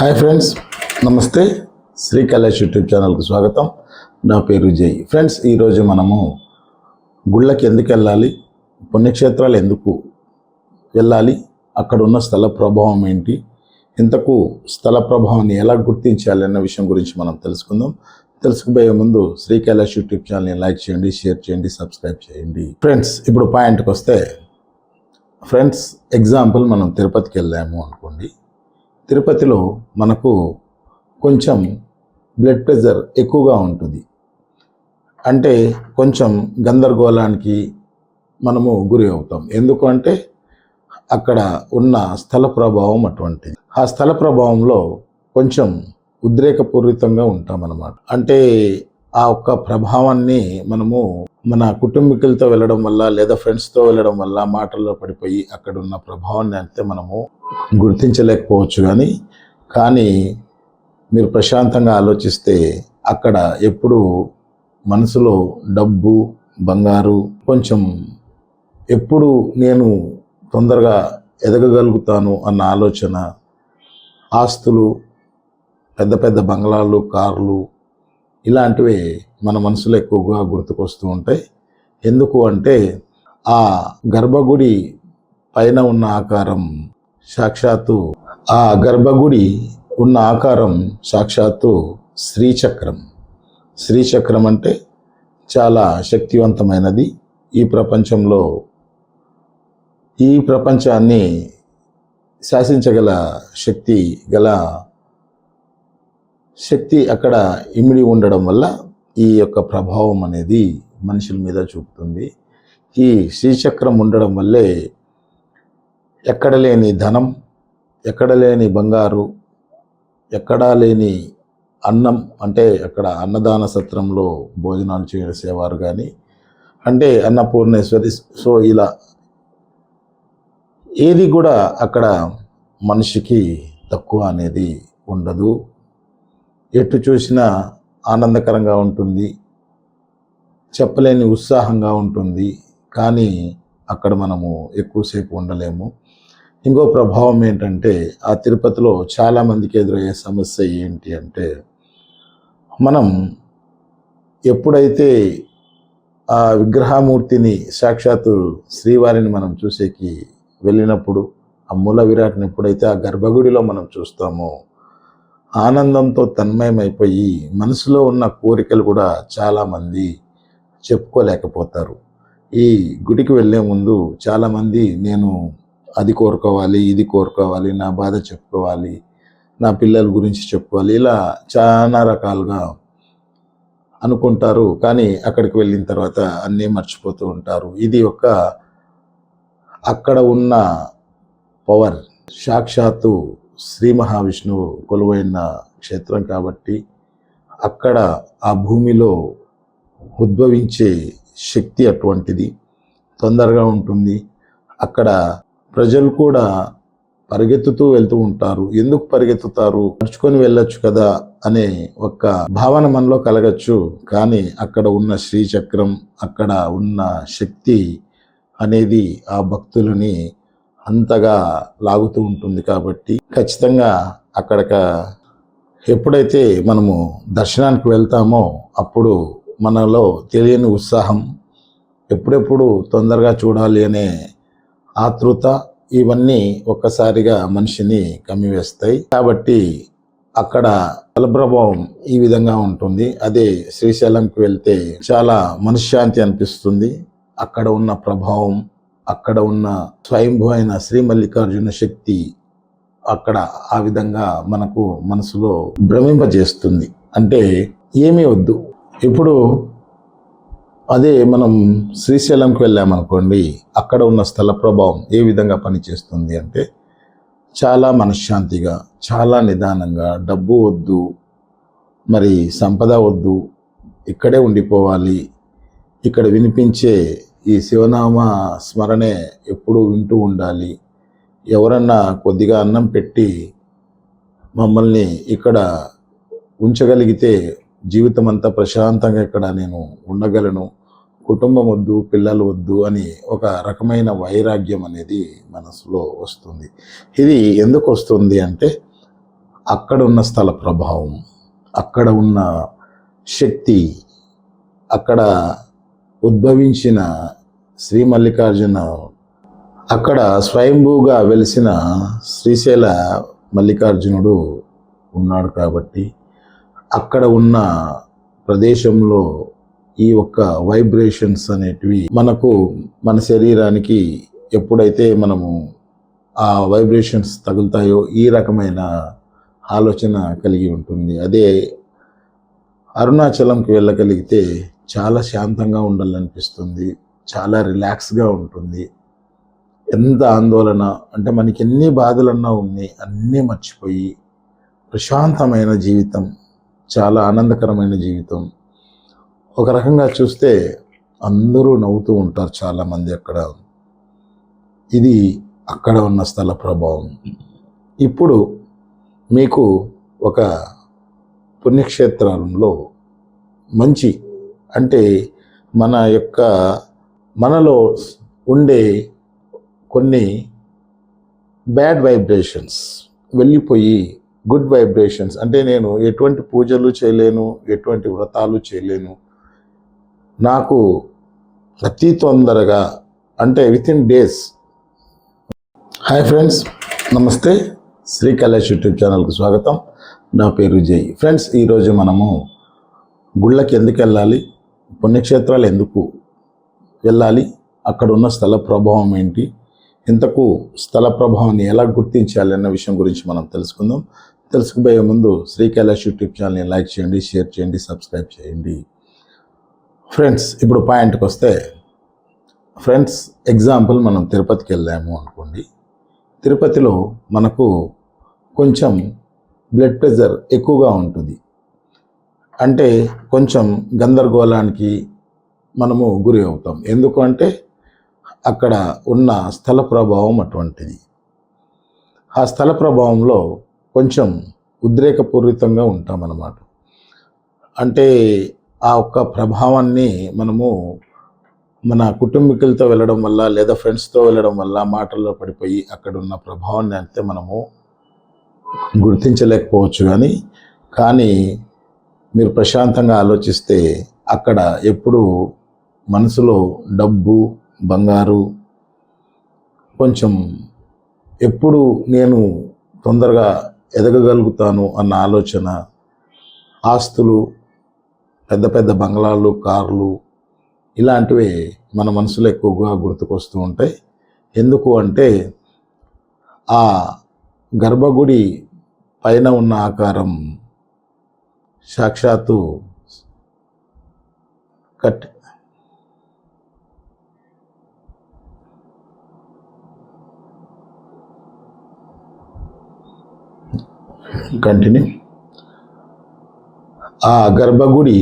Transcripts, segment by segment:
Hi friends నమస్తే. Shri Kailash YouTube ఛానల్కి స్వాగతం. నా పేరు జై ఫ్రెండ్స్ ఈరోజు మనము గుళ్ళకి ఎందుకు వెళ్ళాలి? పుణ్యక్షేత్రాలు ఎందుకు వెళ్ళాలి? అక్కడ ఉన్న స్థల ప్రభావం ఏంటి? ఇంతకు స్థల ప్రభావాన్ని ఎలా గుర్తించాలి అన్న విషయం గురించి మనం తెలుసుకుందాం. తెలుసుకుపోయే ముందు శ్రీ కైలాష్ యూట్యూబ్ ఛానల్ని లైక్ చేయండి షేర్ చేయండి సబ్స్క్రైబ్ చేయండి. ఫ్రెండ్స్ ఇప్పుడు పాయింట్కి వస్తే ఫ్రెండ్స్ ఎగ్జాంపుల్ మనం తిరుపతికి వెళ్ళాము అనుకోండి. తిరుపతిలో మనకు కొంచెం బ్లడ్ ప్రెషర్ ఎక్కువగా ఉంటుంది. అంటే కొంచెం గందరగోళానికి మనము గురి అవుతాం. ఎందుకంటే అక్కడ ఉన్న స్థల ప్రభావం అటువంటిది. ఆ స్థల ప్రభావంలో కొంచెం ఉద్రేకపూరితంగా ఉంటామన్నమాట. అంటే ఆ ఒక్క ప్రభావాన్ని మనము మన కుటుంబీకులతో వెళ్ళడం వల్ల లేదా ఫ్రెండ్స్తో వెళ్ళడం వల్ల మాటల్లో పడిపోయి అక్కడ ఉన్న ప్రభావాన్ని అంతే మనము గుర్తించలేకపోవచ్చు కానీ కానీ మీరు ప్రశాంతంగా ఆలోచిస్తే అక్కడ ఎప్పుడు మనసులో డబ్బు బంగారు కొంచెం ఎప్పుడు నేను తొందరగా ఎదగగలుగుతాను అన్న ఆలోచన ఆస్తులు పెద్ద పెద్ద బంగ్లాలు కార్లు ఇలాంటివి మన మనసులో ఎక్కువగా గుర్తుకొస్తూ ఉంటాయి. ఎందుకు అంటే ఆ గర్భగుడి పైన ఉన్న ఆకారం సాక్షాత్తు ఆ గర్భగుడి ఉన్న ఆకారం సాక్షాత్తు శ్రీచక్రం. శ్రీచక్రం అంటే చాలా శక్తివంతమైనది ఈ ప్రపంచంలో. ఈ ప్రపంచాన్ని శాసించగల శక్తి గల శక్తి అక్కడ ఇమిడి ఉండడం వల్ల ఈ యొక్క ప్రభావం అనేది మనుషుల మీద చూపుతుంది. ఈ శ్రీచక్రం ఉండడం వల్లే ఎక్కడ లేని ధనం ఎక్కడ లేని బంగారు ఎక్కడా లేని అన్నం అంటే అక్కడ అన్నదాన సత్రంలో భోజనాలు చేసేవారు కానీ అంటే అన్నపూర్ణేశ్వరి సో ఇలా ఏది కూడా అక్కడ మనిషికి తక్కువ అనేది ఉండదు. ఎటు చూసినా ఆనందకరంగా ఉంటుంది చెప్పలేని ఉత్సాహంగా ఉంటుంది. కానీ అక్కడ మనము ఎక్కువసేపు ఉండలేము. ఇంకో ప్రభావం ఏంటంటే ఆ తిరుపతిలో చాలామందికి ఎదురయ్యే సమస్య ఏంటి అంటే మనం ఎప్పుడైతే ఆ విగ్రహమూర్తిని సాక్షాత్తు శ్రీవారిని మనం చూసేకి వెళ్ళినప్పుడు ఆ మూల విరాట్ని ఎప్పుడైతే ఆ గర్భగుడిలో మనం చూస్తామో ఆనందంతో తన్మయమైపోయి మనసులో ఉన్న కోరికలు కూడా చాలామంది చెప్పుకోలేకపోతారు. ఈ గుడికి వెళ్ళే ముందు చాలామంది నేను అది కోరుకోవాలి ఇది కోరుకోవాలి నా బాధ చెప్పుకోవాలి నా పిల్లల గురించి చెప్పుకోవాలి ఇలా చాలా రకాలుగా అనుకుంటారు. కానీ అక్కడికి వెళ్ళిన తర్వాత అన్నీ మర్చిపోతూ ఉంటారు. ఇది ఒక అక్కడ ఉన్న పవర్ సాక్షాత్తు శ్రీ మహావిష్ణువు కొలువైన క్షేత్రం కాబట్టి అక్కడ ఆ భూమిలో ఉద్భవించే శక్తి అటువంటిది తొందరగా ఉంటుంది. అక్కడ ప్రజలు కూడా పరిగెత్తుతూ వెళ్తూ ఉంటారు. ఎందుకు పరిగెత్తుతారు? నడుచుకొని వెళ్ళొచ్చు కదా అనే ఒక భావన మనలో కలగచ్చు. కానీ అక్కడ ఉన్న శ్రీచక్రం అక్కడ ఉన్న శక్తి అనేది ఆ భక్తులని అంతగా లాగుతూ ఉంటుంది కాబట్టి ఖచ్చితంగా అక్కడక ఎప్పుడైతే మనము దర్శనానికి వెళ్తామో అప్పుడు మనలో తెలియని ఉత్సాహం ఎప్పుడెప్పుడు తొందరగా చూడాలి అనే ఆతృత ఇవన్నీ ఒక్కసారిగా మనిషిని కమ్మివేస్తాయి. కాబట్టి అక్కడ బలప్రభావం ఈ విధంగా ఉంటుంది. అదే శ్రీశైలంకి వెళ్తే చాలా మనశ్శాంతి అనిపిస్తుంది. అక్కడ ఉన్న ప్రభావం అక్కడ ఉన్న స్వయంభూ అయిన శ్రీ మల్లికార్జున శక్తి అక్కడ ఆ విధంగా మనకు మనసులో భ్రమింపజేస్తుంది. అంటే ఏమీ వద్దు. ఇప్పుడు అదే మనం శ్రీశైలంకి వెళ్ళామనుకోండి అక్కడ ఉన్న స్థల ప్రభావం ఏ విధంగా పనిచేస్తుంది అంటే చాలా మనశ్శాంతిగా చాలా నిదానంగా డబ్బు వద్దు మరి సంపద వద్దు ఇక్కడే ఉండిపోవాలి ఇక్కడ వినిపించే ఈ శివనామ స్మరణే ఎప్పుడూ వింటూ ఉండాలి. ఎవరన్నా కొద్దిగా అన్నం పెట్టి మమ్మల్ని ఇక్కడ ఉంచగలిగితే జీవితం అంతా ప్రశాంతంగా ఇక్కడ నేను ఉండగలను. కుటుంబం వద్దు పిల్లలు వద్దు అని ఒక రకమైన వైరాగ్యం అనేది మనసులో వస్తుంది. ఇది ఎందుకు వస్తుంది అంటే అక్కడ ఉన్న స్థల ప్రభావం అక్కడ ఉన్న శక్తి అక్కడ ఉద్భవించిన శ్రీ మల్లికార్జున. అక్కడ స్వయంభూగా వెలిసిన శ్రీశైల మల్లికార్జునుడు ఉన్నాడు కాబట్టి అక్కడ ఉన్న ప్రదేశంలో ఈ ఒక్క వైబ్రేషన్స్ అనేటివి మనకు మన శరీరానికి ఎప్పుడైతే మనము ఆ వైబ్రేషన్స్ తగులుతాయో ఈ రకమైన ఆలోచన కలిగి ఉంటుంది. అదే అరుణాచలంకి వెళ్ళగలిగితే చాలా శాంతంగా ఉండాలనిపిస్తుంది. చాలా రిలాక్స్గా ఉంటుంది. ఎంత ఆందోళన అంటే మనకి ఎన్ని బాధలన్నా ఉన్నాయి అన్నీ మర్చిపోయి ప్రశాంతమైన జీవితం చాలా ఆనందకరమైన జీవితం. ఒక రకంగా చూస్తే అందరూ నవ్వుతూ ఉంటారు చాలామంది అక్కడ. ఇది అక్కడ ఉన్న స్థల ప్రభావం. ఇప్పుడు మీకు ఒక పుణ్యక్షేత్రంలో మంచి అంటే మన యొక్క మనలో ఉండే కొన్ని బ్యాడ్ వైబ్రేషన్స్ వెళ్ళిపోయి గుడ్ వైబ్రేషన్స్ అంటే నేను ఎటువంటి పూజలు చేయలేను ఎటువంటి వ్రతాలు చేయలేను. నాకు అతి తొందరగా అంటే within days hi friends నమస్తే. శ్రీ కైలాష్ యూట్యూబ్ ఛానల్కి స్వాగతం. నా పేరు జై. ఫ్రెండ్స్ ఈరోజు మనము గుళ్ళకి ఎందుకు వెళ్ళాలి? పుణ్యక్షేత్రాలు ఎందుకు? వెళ్ళాలి. అక్కడ ఉన్న స్థల ప్రభావం ఏంటి? ఇంతకు స్థల ప్రభావాన్ని ఎలా గుర్తించాలి అన్న విషయం గురించి మనం తెలుసుకుందాం. తెలుసుకుపోయే ముందు శ్రీ కైలాష్ యూట్యూబ్ ఛానల్ని లైక్ చేయండి షేర్ చేయండి సబ్స్క్రైబ్ చేయండి. ఫ్రెండ్స్ ఇప్పుడు పాయింట్కి వస్తే ఫ్రెండ్స్ ఎగ్జాంపుల్ మనం తిరుపతికి వెళ్ళాము అనుకోండి. తిరుపతిలో మనకు కొంచెం బ్లడ్ ప్రెషర్ ఎక్కువగా ఉంటుంది. అంటే కొంచెం గందరగోళానికి మనము గురి అవుతాం. ఎందుకు అంటే అక్కడ ఉన్న స్థల ప్రభావం అటువంటిది. ఆ స్థల ప్రభావంలో కొంచెం ఉద్రేకపూరితంగా ఉంటామన్నమాట. అంటే ఆ ఒక్క ప్రభావాన్ని మనము మన కుటుంబీకులతో వెళ్ళడం వల్ల లేదా ఫ్రెండ్స్తో వెళ్ళడం వల్ల మాటల్లో పడిపోయి అక్కడ ఉన్న ప్రభావాన్ని అయితే మనము గుర్తించలేకపోవచ్చు కానీ కానీ మీరు ప్రశాంతంగా ఆలోచిస్తే అక్కడ ఎప్పుడూ మనసులో డబ్బు బంగారు కొంచెం ఎప్పుడు నేను తొందరగా ఎదగగలుగుతాను అన్న ఆలోచన ఆస్తులు పెద్ద పెద్ద బంగ్లాలు కార్లు ఇలాంటివి మన మనసులో ఎక్కువగా గుర్తుకొస్తూ ఉంటాయి. ఎందుకు అంటే ఆ గర్భగుడి పైన ఉన్న ఆకారం సాక్షాత్తు కట్ కంటిన్యూ ఆ గర్భగుడి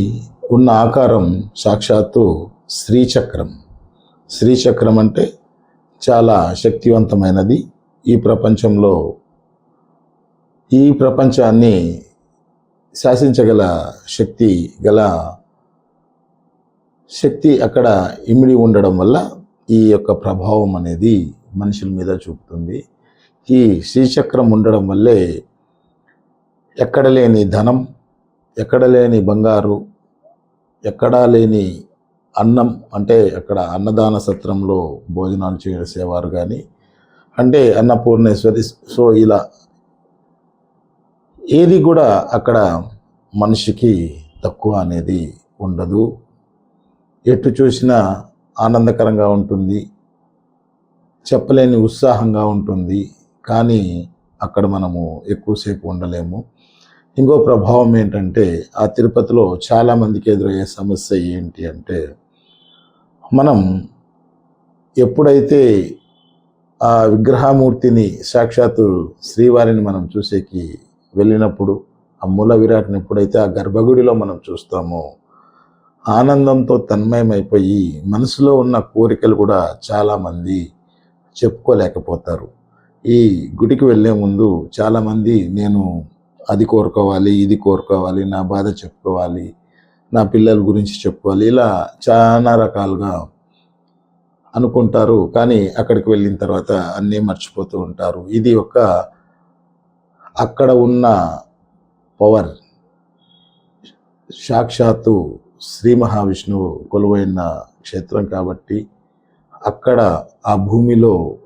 ఉన్న ఆకారం సాక్షాత్తు శ్రీచక్రం. శ్రీచక్రం అంటే చాలా శక్తివంతమైనది ఈ ప్రపంచంలో. ఈ ప్రపంచాన్ని శాసించగల శక్తి గల శక్తి అక్కడ ఇమిడి ఉండడం వల్ల ఈ యొక్క ప్రభావం అనేది మనుషుల మీద చూపుతుంది. ఈ శ్రీచక్రం ఉండడం వల్లే ఎక్కడ లేని ధనం ఎక్కడ లేని బంగారు ఎక్కడా లేని అన్నం అంటే అక్కడ అన్నదాన సత్రంలో భోజనాలు చేసేవారు కానీ అంటే అన్నపూర్ణేశ్వరి సో ఇలా ఏది కూడా అక్కడ మనిషికి తక్కువ అనేది ఉండదు. ఎటు చూసినా ఆనందకరంగా ఉంటుంది చెప్పలేని ఉత్సాహంగా ఉంటుంది కానీ అక్కడ మనము ఎక్కువసేపు ఉండలేము. ఇంకో ప్రభావం ఏంటంటే ఆ తిరుపతిలో చాలామందికి ఎదురయ్యే సమస్య ఏంటి అంటే మనం ఎప్పుడైతే ఆ విగ్రహమూర్తిని సాక్షాత్తు శ్రీవారిని మనం చూసేకి వెళ్ళినప్పుడు ఆ మూల విరాట్ని ఎప్పుడైతే ఆ గర్భగుడిలో మనం చూస్తామో ఆనందంతో తన్మయమైపోయి మనసులో ఉన్న కోరికలు కూడా చాలామంది చెప్పుకోలేకపోతారు. ఈ గుడికి వెళ్ళే ముందు చాలామంది నేను అది కోరుకోవాలి ఇది కోరుకోవాలి నా బాధ చెప్పుకోవాలి నా పిల్లల గురించి చెప్పుకోవాలి ఇలా చాలా రకాలుగా అనుకుంటారు. కానీ అక్కడికి వెళ్ళిన తర్వాత అన్నీ మర్చిపోతూ ఉంటారు. ఇది ఒక అక్కడ ఉన్న పవర్. సాక్షాత్తు శ్రీ మహావిష్ణువు కొలువైన క్షేత్రం కాబట్టి అక్కడ ఆ భూమిలో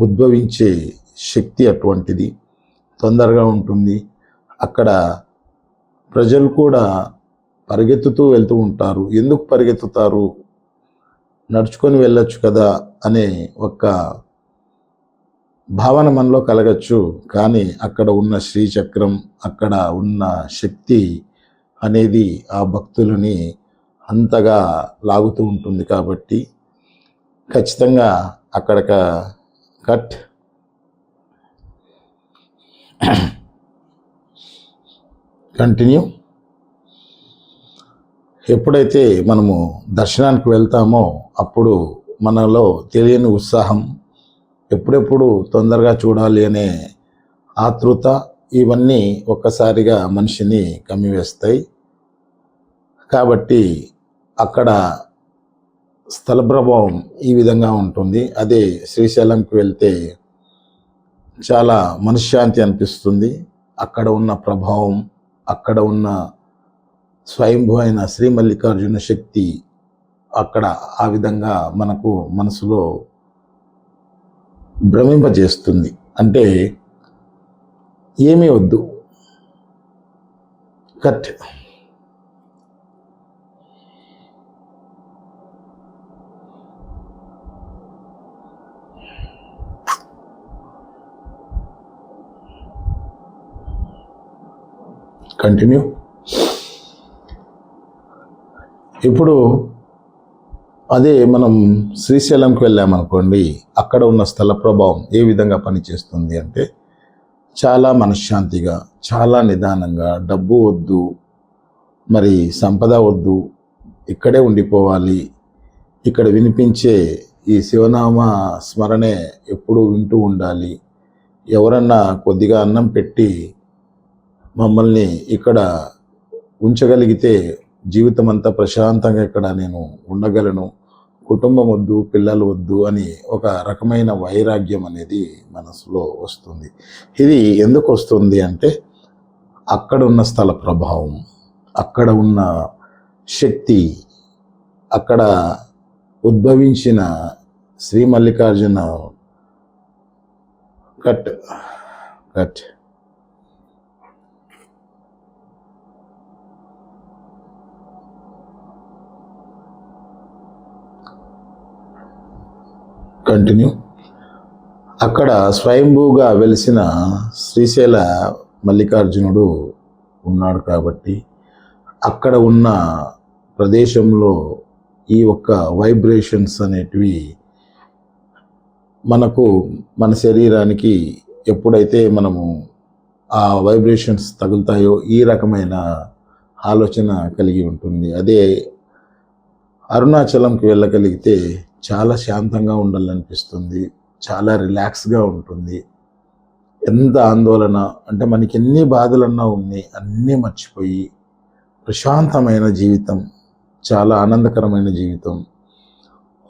ఉద్భవించే శక్తి అటువంటిది. తొందరగా ఉంటుంది. అక్కడ ప్రజలు కూడా పరిగెత్తుతూ వెళ్తూ ఉంటారు. ఎందుకు పరిగెత్తుతారు? నడుచుకొని వెళ్ళొచ్చు కదా అనే ఒక భావన మనలో కలగచ్చు. కానీ అక్కడ ఉన్న శ్రీచక్రం అక్కడ ఉన్న శక్తి అనేది ఆ భక్తులని అంతగా లాగుతూ ఉంటుంది కాబట్టి ఖచ్చితంగా అక్కడ కట్ కంటిన్యూ ఎప్పుడైతే మనము దర్శనానికి వెళ్తామో అప్పుడు మనలో తెలియని ఉత్సాహం ఎప్పుడెప్పుడు తొందరగా చూడాలి అనే ఆతృత ఇవన్నీ ఒక్కసారిగా మనిషిని కమ్మివేస్తాయి. కాబట్టి అక్కడ స్థల ప్రభావం ఈ విధంగా ఉంటుంది. అదే శ్రీశైలంకి వెళ్తే చాలా మనశ్శాంతి అనిపిస్తుంది. అక్కడ ఉన్న ప్రభావం అక్కడ ఉన్న స్వయంభూ అయిన శ్రీ మల్లికార్జున శక్తి అక్కడ ఆ విధంగా మనకు మనసులో భ్రమింపజేస్తుంది. అంటే ఏమీ వద్దు. కట్. కంటిన్యూ ఇప్పుడు అదే మనం శ్రీశైలంకి వెళ్ళామనుకోండి అక్కడ ఉన్న స్థల ప్రభావం ఏ విధంగా పనిచేస్తుంది అంటే చాలా మనశ్శాంతిగా చాలా నిదానంగా డబ్బు వద్దు మరి సంపద వద్దు ఇక్కడే ఉండిపోవాలి. ఇక్కడ వినిపించే ఈ శివనామ స్మరణే ఎప్పుడూ వింటూ ఉండాలి. ఎవరన్నా కొద్దిగా అన్నం పెట్టి మమ్మల్ని ఇక్కడ ఉంచగలిగితే జీవితం అంతా ప్రశాంతంగా ఇక్కడ నేను ఉండగలను. కుటుంబం వద్దు పిల్లలు వద్దు అని ఒక రకమైన వైరాగ్యం అనేది మనసులో వస్తుంది. ఇది ఎందుకు వస్తుంది అంటే అక్కడ ఉన్న స్థల ప్రభావం అక్కడ ఉన్న శక్తి అక్కడ ఉద్భవించిన Shri Mallikarjuna cut cut. Continue. అక్కడ స్వయంభూగా వెలిసిన శ్రీశైల మల్లికార్జునుడు ఉన్నాడు కాబట్టి అక్కడ ఉన్న ప్రదేశంలో ఈ ఒక్క వైబ్రేషన్స్ అనేటివి మనకు మన శరీరానికి ఎప్పుడైతే మనము ఆ వైబ్రేషన్స్ తగులుతాయో ఈ రకమైన ఆలోచన కలిగి ఉంటుంది. అదే అరుణాచలంకి వెళ్ళగలిగితే చాలా శాంతంగా ఉండాలనిపిస్తుంది. చాలా రిలాక్స్గా ఉంటుంది. ఎంత ఆందోళన అంటే మనకి ఎన్ని బాధలన్నా ఉన్నాయి అన్నీ మర్చిపోయి ప్రశాంతమైన జీవితం చాలా ఆనందకరమైన జీవితం.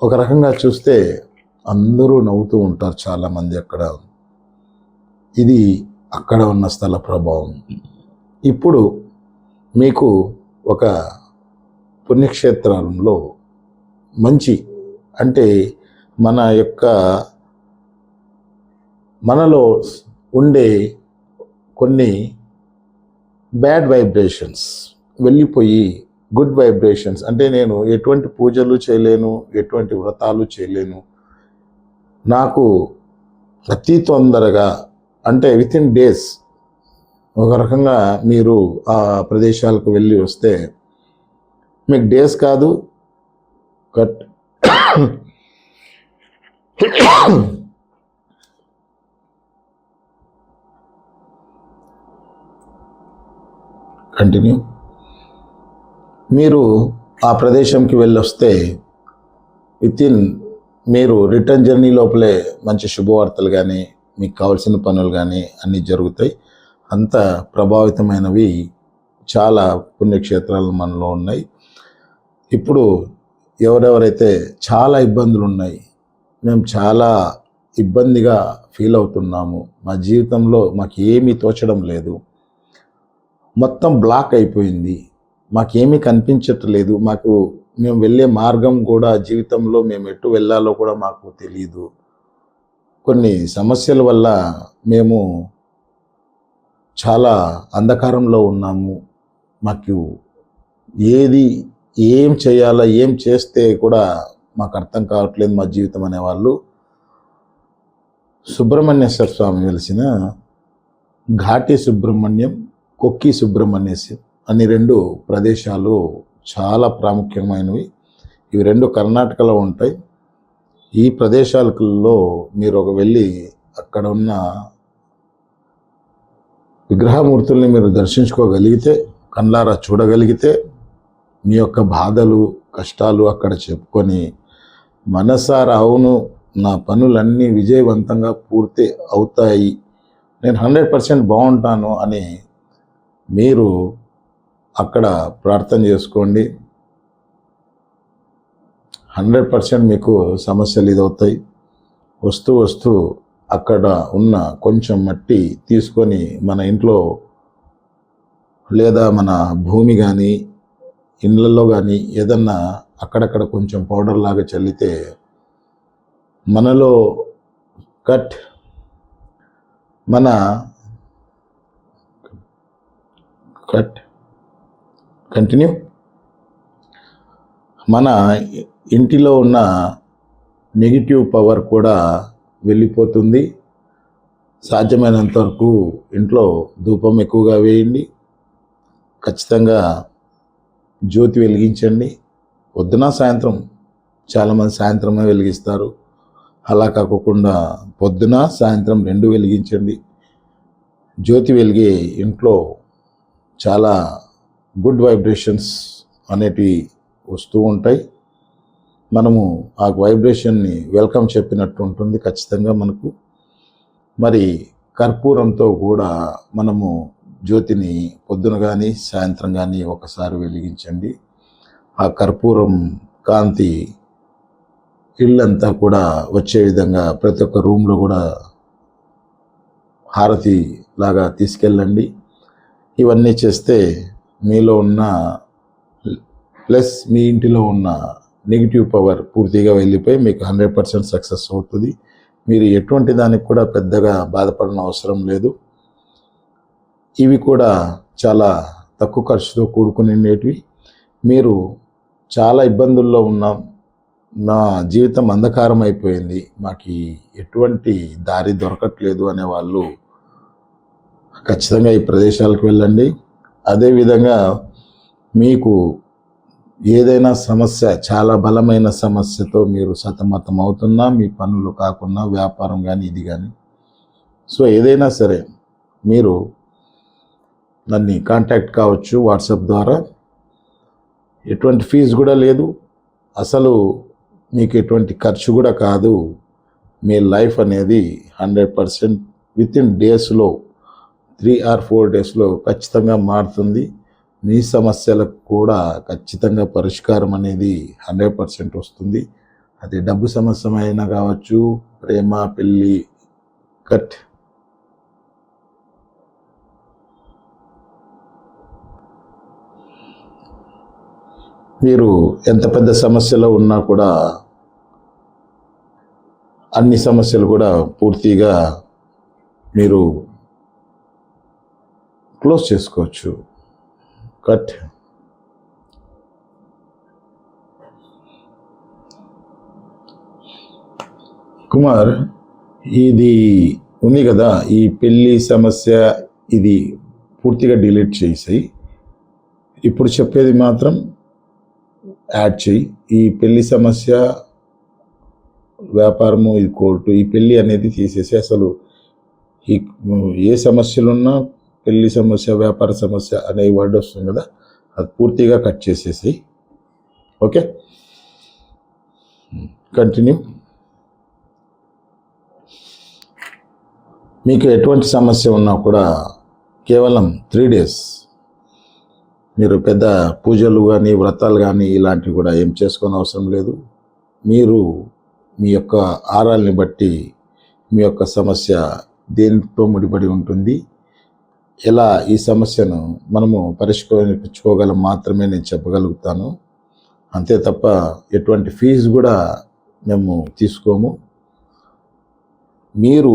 ఒక రకంగా చూస్తే అందరూ నవ్వుతూ ఉంటారు చాలామంది అక్కడ. ఇది అక్కడ ఉన్న స్థల ప్రభావం. ఇప్పుడు మీకు ఒక పుణ్యక్షేత్రంలో మంచి అంటే మన యొక్క మనలో ఉండే కొన్ని బ్యాడ్ వైబ్రేషన్స్ వెళ్ళిపోయి గుడ్ వైబ్రేషన్స్ అంటే నేను ఎటువంటి పూజలు చేయలేను ఎటువంటి వ్రతాలు చేయలేను. నాకు అతి తొందరగా అంటే విత్ ఇన్ డేస్ ఒక రకంగా మీరు ఆ ప్రదేశాలకు వెళ్ళి వస్తే మీకు డేస్ కాదు కట్ కంటిన్యూ మీరు ఆ ప్రదేశంకి వెళ్ళొస్తే విత్ ఇన్ మీరు రిటర్న్ జర్నీ లోపలే మంచి శుభవార్తలు కానీ మీకు కావాల్సిన పనులు కానీ అన్నీ జరుగుతాయి. అంత ప్రభావితమైనవి చాలా పుణ్యక్షేత్రాలు మనలో ఉన్నాయి. ఇప్పుడు ఎవరెవరైతే చాలా ఇబ్బందులు ఉన్నాయి మేము చాలా ఇబ్బందిగా ఫీల్ అవుతున్నాము. మా జీవితంలో మాకు ఏమీ తోచడం లేదు. మొత్తం బ్లాక్ అయిపోయింది. మాకేమీ కనిపించట్లేదు. మాకు మేము వెళ్ళే మార్గం కూడా జీవితంలో మేము ఎటు వెళ్ళాలో కూడా మాకు తెలియదు కొన్ని సమస్యల వల్ల మేము చాలా అంధకారంలో ఉన్నాము. మాకు ఏది ఏం చేయాలా ఏం చేస్తే కూడా మాకు అర్థం కావట్లేదు మా జీవితం అనేవాళ్ళు. సుబ్రహ్మణ్యేశ్వర స్వామి వెలిసిన ఘాటి సుబ్రహ్మణ్యం కొక్కి సుబ్రహ్మణ్యేశ్వరం అని రెండు ప్రదేశాలు చాలా ప్రాముఖ్యమైనవి. ఇవి రెండు కర్ణాటకలో ఉంటాయి. ఈ ప్రదేశాలలో మీరు ఒక వెళ్ళి అక్కడ ఉన్న విగ్రహమూర్తుల్ని మీరు దర్శించుకోగలిగితే కళ్ళారా చూడగలిగితే మీ యొక్క బాధలు కష్టాలు అక్కడ చెప్పుకొని మనసారా అవును నా పనులన్నీ విజయవంతంగా పూర్తి అవుతాయి నేను హండ్రెడ్ పర్సెంట్ బాగుంటాను అని మీరు అక్కడ ప్రార్థన చేసుకోండి. హండ్రెడ్ పర్సెంట్ మీకు సమస్యలు ఇదవుతాయి. వస్తూ వస్తూ అక్కడ ఉన్న కొంచెం మట్టి తీసుకొని మన ఇంట్లో లేదా మన భూమి కానీ ఇండ్లలో కానీ ఏదన్నా అక్కడక్కడ కొంచెం పౌడర్ లాగా చల్లితే మనలో కట్ మన కట్ కంటిన్యూ మన ఇంటిలో ఉన్న నెగిటివ్ పవర్ కూడా వెళ్ళిపోతుంది. సాధ్యమైనంత వరకు ఇంట్లో ధూపం ఎక్కువగా వేయండి. ఖచ్చితంగా జ్యోతి వెలిగించండి. పొద్దున సాయంత్రం చాలామంది సాయంత్రమే వెలిగిస్తారు. అలా కాకుండా పొద్దున సాయంత్రం రెండు వెలిగించండి. జ్యోతి వెలిగే ఇంట్లో చాలా గుడ్ వైబ్రేషన్స్ అనేటివి వస్తూ ఉంటాయి. మనము ఆ వైబ్రేషన్ని వెల్కమ్ చెప్పినట్టు ఉంటుంది ఖచ్చితంగా మనకు. మరి కర్పూరంతో కూడా మనము జ్యోతిని పొద్దున కానీ సాయంత్రం కానీ ఒకసారి వెలిగించండి. ఆ కర్పూరం కాంతి ఇల్లంతా కూడా వచ్చే విధంగా ప్రతి ఒక్క రూమ్లో కూడా హారతి లాగా తీసుకెళ్ళండి. ఇవన్నీ చేస్తే మీలో ఉన్న ప్లస్ మీ ఇంటిలో ఉన్న నెగిటివ్ పవర్ పూర్తిగా వెళ్ళిపోయి మీకు హండ్రెడ్ పర్సెంట్ సక్సెస్ అవుతుంది. మీరు ఎటువంటి దానికి కూడా పెద్దగా బాధపడిన అవసరం లేదు. ఇవి కూడా చాలా తక్కువ ఖర్చుతో కూడుకునేటివి మీరు చాలా ఇబ్బందుల్లో ఉన్నాం నా జీవితం అంధకారం అయిపోయింది మాకు ఎటువంటి దారి దొరకట్లేదు అనే వాళ్ళు ఖచ్చితంగా ఈ ప్రదేశాలకు వెళ్ళండి. అదేవిధంగా మీకు ఏదైనా సమస్య చాలా బలమైన సమస్యతో మీరు సతమతం అవుతున్నా మీ పనులు కాకుండా వ్యాపారం కానీ ఇది కానీ సో ఏదైనా సరే మీరు నన్ను కాంటాక్ట్ కావచ్చు వాట్సాప్ ద్వారా. ఎటువంటి ఫీజు కూడా లేదు. అసలు మీకు ఎటువంటి ఖర్చు కూడా కాదు. మీ లైఫ్ అనేది హండ్రెడ్ పర్సెంట్ విత్ ఇన్ డేస్లో త్రీ ఆర్ ఫోర్ డేస్లో ఖచ్చితంగా మారుతుంది. మీ సమస్యలకు కూడా ఖచ్చితంగా పరిష్కారం అనేది హండ్రెడ్ పర్సెంట్ వస్తుంది. అది డబ్బు సమస్య అయినా కావచ్చు ప్రేమ పెళ్ళి కట్ మీరు ఎంత పెద్ద సమస్యలో ఉన్నా కూడా అన్ని సమస్యలు కూడా పూర్తిగా మీరు క్లోజ్ చేసుకోవచ్చు. కట్. కుమార్ ఇది ఉంది కదా ఈ పెళ్ళి సమస్య ఇది పూర్తిగా డిలీట్ చేసేయి. ఇప్పుడు చెప్పేది మాత్రం యాడ్ చేయి ఈ పెళ్ళి సమస్య వ్యాపారము ఇది కోర్టు ఈ పెళ్ళి అనేది తీసేసి అసలు ఈ ఏ సమస్యలున్నా పెళ్ళి సమస్య వ్యాపార సమస్య అనే వర్డ్ వస్తుంది కదా అది పూర్తిగా కట్ చేసేసి ఓకే? కంటిన్యూ మీకు ఎటువంటి సమస్య ఉన్నా కూడా కేవలం త్రీ డేస్ మీరు పెద్ద పూజలు కానీ వ్రతాలు కానీ ఇలాంటివి కూడా ఏం చేసుకోని అవసరం లేదు. మీరు మీ యొక్క ఆరాల్ని బట్టి మీ యొక్క సమస్య దేనితో ముడిపడి ఉంటుంది? ఎలా ఈ సమస్యను మనము పరిష్కరించుకోగలం మాత్రమే నేను చెప్పగలుగుతాను. అంతే తప్ప ఎటువంటి ఫీజు కూడా మేము తీసుకోము. మీరు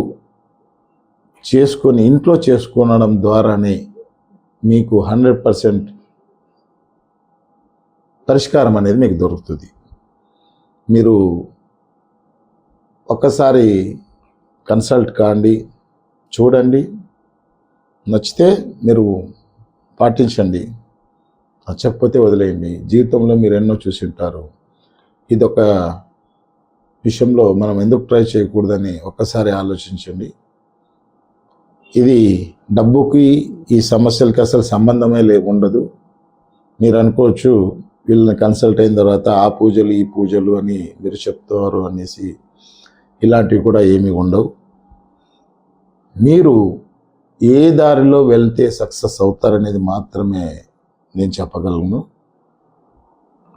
చేసుకొని ఇంట్లో చేసుకోనడం ద్వారానే మీకు హండ్రెడ్ పర్సెంట్ పరిష్కారం అనేది మీకు దొరుకుతుంది. మీరు ఒక్కసారి కన్సల్ట్ కాండి చూడండి. నచ్చితే మీరు పాటించండి. నచ్చకపోతే వదిలేయండి. జీవితంలో మీరు ఎన్నో చూసి ఉంటారు. ఇదొక విషయంలో మనం ఎందుకు ట్రై చేయకూడదని ఒక్కసారి ఆలోచించండి. ఇది డబ్బుకి ఈ సమస్యలకి అసలు సంబంధమే లే ఉండదు మీరు అనుకోవచ్చు వీళ్ళని కన్సల్ట్ అయిన తర్వాత ఆ పూజలు ఈ పూజలు అని మీరు చెప్తారు అనేసి ఇలాంటివి కూడా ఏమీ ఉండవు. మీరు ఏ దారిలో వెళ్తే సక్సెస్ అవుతారనేది మాత్రమే నేను చెప్పగలను.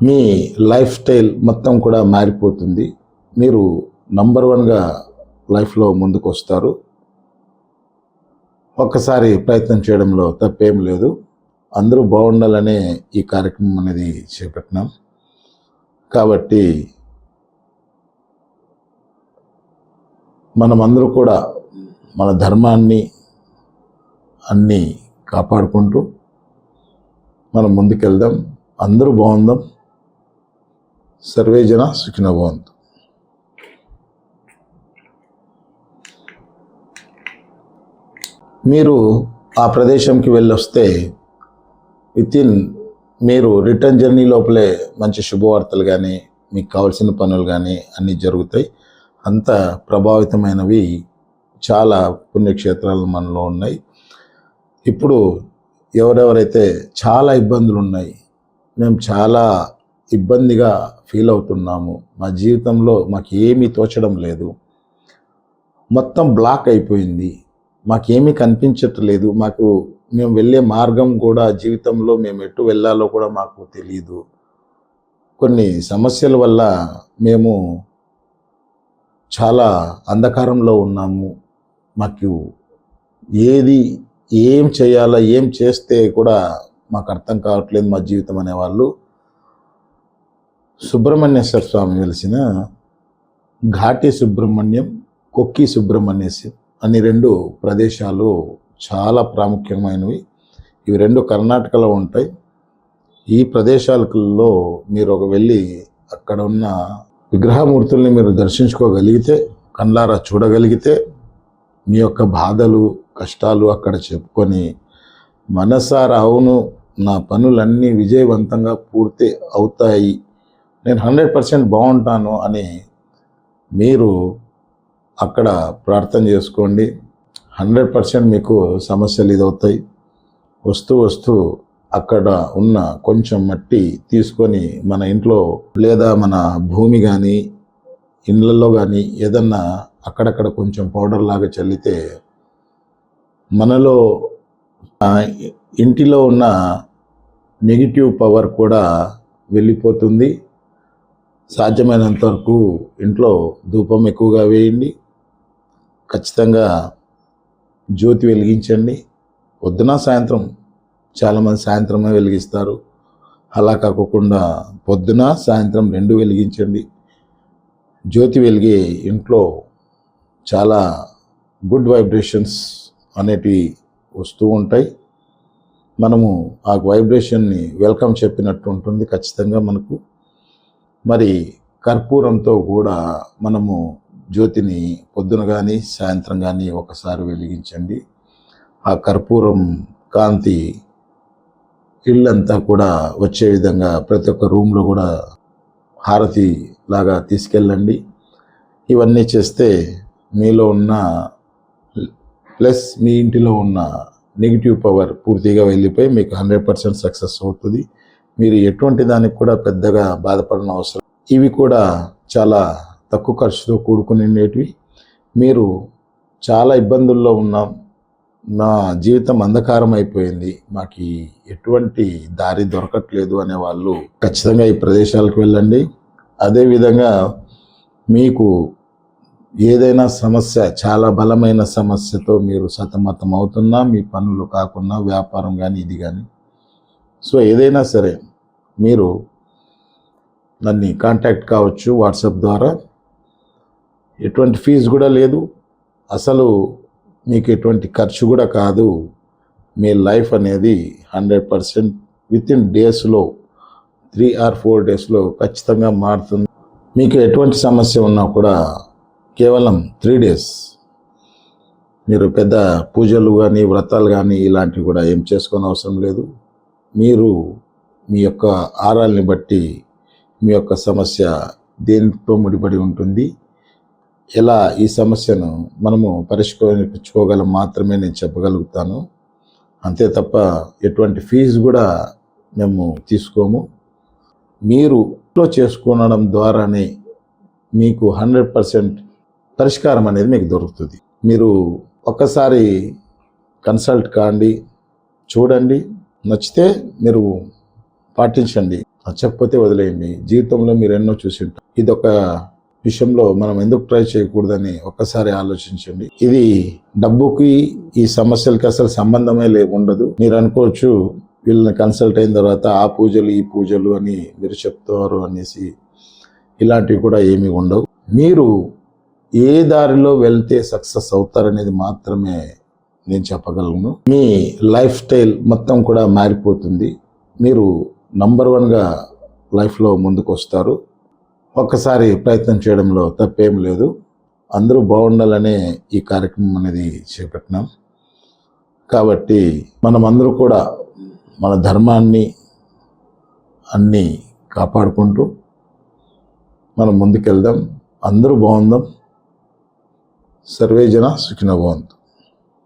మీ లైఫ్ స్టైల్ మొత్తం కూడా మారిపోతుంది. మీరు నంబర్ వన్గా లైఫ్లో ముందుకు వస్తారు ఒక్కసారి ప్రయత్నం చేయడంలో తప్పేం లేదు. అందరూ బాగుండాలనే ఈ కార్యక్రమం అనేది చేపట్టినాం. కాబట్టి మనమందరూ కూడా మన ధర్మాన్ని అన్నీ కాపాడుకుంటూ మనం ముందుకెళ్దాం. అందరూ బాగుందాం. సర్వే జన సుఖిన భవంతు. మీరు ఆ ప్రదేశంకి వెళ్ళొస్తే విత్ ఇన్ మీరు రిటర్న్ జర్నీ లోపలే మంచి శుభవార్తలు కానీ మీకు కావాల్సిన పనులు కానీ అన్నీ జరుగుతాయి. అంత ప్రభావితమైనవి చాలా పుణ్యక్షేత్రాలు మనలో ఉన్నాయి. ఇప్పుడు ఎవరెవరైతే చాలా ఇబ్బందులు ఉన్నాయి మేము చాలా ఇబ్బందిగా ఫీల్ అవుతున్నాము. మా జీవితంలో మాకు ఏమీ తోచడం లేదు. మొత్తం బ్లాక్ అయిపోయింది. మాకేమీ కనిపించట్లేదు. మాకు మేము వెళ్ళే మార్గం కూడా జీవితంలో మేము ఎటు వెళ్ళాలో కూడా మాకు తెలియదు కొన్ని సమస్యల వల్ల మేము చాలా అంధకారంలో ఉన్నాము. మాకు ఏది ఏం చేయాలా ఏం చేస్తే కూడా మాకు అర్థం కావట్లేదు మా జీవితం అనేవాళ్ళు. సుబ్రహ్మణ్యేశ్వర స్వామి వెలిసిన ఘాటి సుబ్రహ్మణ్యం కొక్కి సుబ్రహ్మణ్యేశ్వరం అని రెండు ప్రదేశాలు చాలా ప్రాముఖ్యమైనవి. ఇవి రెండు కర్ణాటకలో ఉంటాయి. ఈ ప్రదేశాలలో మీరు ఒక వెళ్ళి అక్కడ ఉన్న విగ్రహమూర్తుల్ని మీరు దర్శించుకోగలిగితే కళ్ళారా చూడగలిగితే మీ యొక్క బాధలు కష్టాలు అక్కడ చెప్పుకొని మనసారా అవును నా పనులన్నీ విజయవంతంగా పూర్తి అవుతాయి. నేను హండ్రెడ్ పర్సెంట్ బాగుంటాను అని మీరు అక్కడ ప్రార్థన చేసుకోండి. హండ్రెడ్ పర్సెంట్ మీకు సమస్యలు ఇదవుతాయి. వస్తూ వస్తూ అక్కడ ఉన్న కొంచెం మట్టి తీసుకొని మన ఇంట్లో లేదా మన భూమి కానీ ఇండ్లలో కానీ ఏదన్నా అక్కడక్కడ కొంచెం పౌడర్ లాగా చల్లితే మనలో ఇంటిలో ఉన్న నెగిటివ్ పవర్ కూడా వెళ్ళిపోతుంది. సాధ్యమైనంత వరకు ఇంట్లో ధూపం ఎక్కువగా వేయండి. ఖచ్చితంగా జ్యోతి వెలిగించండి. పొద్దున సాయంత్రం చాలామంది సాయంత్రమే వెలిగిస్తారు. అలా కాకుండా పొద్దున సాయంత్రం రెండు వెలిగించండి. జ్యోతి వెలిగే ఇంట్లో చాలా గుడ్ వైబ్రేషన్స్ అనేటివి వస్తూ ఉంటాయి. మనము ఆ వైబ్రేషన్ని వెల్కమ్ చెప్పినట్టు ఉంటుంది ఖచ్చితంగా మనకు. మరి కర్పూరంతో కూడా మనము జ్యోతిని పొద్దున కానీ సాయంత్రం కానీ ఒకసారి వెలిగించండి. ఆ కర్పూరం కాంతి ఇల్లంతా కూడా వచ్చే విధంగా ప్రతి ఒక్క రూమ్లో కూడా హారతి లాగా తీసుకెళ్ళండి. ఇవన్నీ చేస్తే మీలో ఉన్న ప్లస్ మీ ఇంటిలో ఉన్న నెగిటివ్ పవర్ పూర్తిగా వెళ్ళిపోయి మీకు హండ్రెడ్ పర్సెంట్ సక్సెస్ అవుతుంది. మీరు ఎటువంటి దానికి కూడా పెద్దగా బాధపడిన అవసరం ఇవి కూడా చాలా తక్కువ ఖర్చుతో కూడుకునేటివి మీరు చాలా ఇబ్బందుల్లో ఉన్నాం నా జీవితం అంధకారం అయిపోయింది. మాకు ఎటువంటి దారి దొరకట్లేదు అనే వాళ్ళు ఖచ్చితంగా ఈ ప్రదేశాలకు వెళ్ళండి. అదేవిధంగా మీకు ఏదైనా సమస్య చాలా బలమైన సమస్యతో మీరు సతమతం అవుతున్నా మీ పనులు కాకుండా వ్యాపారం కానీ ఇది కానీ సో ఏదైనా సరే మీరు నన్ను కాంటాక్ట్ కావచ్చు వాట్సాప్ ద్వారా. ఎటువంటి ఫీజు కూడా లేదు. అసలు మీకు ఎటువంటి ఖర్చు కూడా కాదు. మీ లైఫ్ అనేది హండ్రెడ్ పర్సెంట్ విత్ ఇన్ డేస్లో త్రీ ఆర్ ఫోర్ డేస్లో ఖచ్చితంగా మారుతుంది. మీకు ఎటువంటి సమస్య ఉన్నా కూడా కేవలం త్రీ డేస్. మీరు పెద్ద పూజలు కానీ వ్రతాలు కానీ ఇలాంటివి కూడా ఏం చేసుకోని అవసరం లేదు. మీరు మీ యొక్క ఆరాల్ని బట్టి మీ యొక్క సమస్య దేనితో ముడిపడి ఉంటుంది? ఎలా ఈ సమస్యను మనము పరిష్కరించుకోగలం మాత్రమే నేను చెప్పగలుగుతాను. అంతే తప్ప ఎటువంటి ఫీజు కూడా మేము తీసుకోము. మీరు ఇంట్లో చేసుకోవడం ద్వారానే మీకు హండ్రెడ్ పర్సెంట్ పరిష్కారం అనేది మీకు దొరుకుతుంది. మీరు ఒక్కసారి కన్సల్ట్ కాండి చూడండి నచ్చితే మీరు పాటించండి. నచ్చకపోతే వదిలేయండి. జీవితంలో మీరు ఎన్నో చూసి ఉంటారు. ఇది ఒక విషయంలో మనం ఎందుకు ట్రై చేయకూడదని ఒక్కసారి ఆలోచించండి. ఇది డబ్బుకి ఈ సమస్యలకి అసలు సంబంధమే లే ఉండదు. మీరు అనుకోవచ్చు వీళ్ళని కన్సల్ట్ అయిన తర్వాత ఆ పూజలు ఈ పూజలు అని మీరు చెప్తారు అనేసి ఇలాంటివి కూడా ఏమీ ఉండవు. మీరు ఏ దారిలో వెళ్తే సక్సెస్ అవుతారనేది మాత్రమే నేను చెప్పగలను. మీ లైఫ్ స్టైల్ మొత్తం కూడా మారిపోతుంది. మీరు నంబర్ వన్గా లైఫ్లో ముందుకు వస్తారు ఒక్కసారి ప్రయత్నం చేయడంలో తప్పేం లేదు. అందరూ బాగుండాలనే ఈ కార్యక్రమం అనేది చేపట్టినాం. కాబట్టి మనం అందరూ కూడా మన ధర్మాన్ని అన్నీ కాపాడుకుంటూ మనం ముందుకెళ్దాం. అందరూ బాగుందాం. సర్వేజన సుఖిన భవంతు.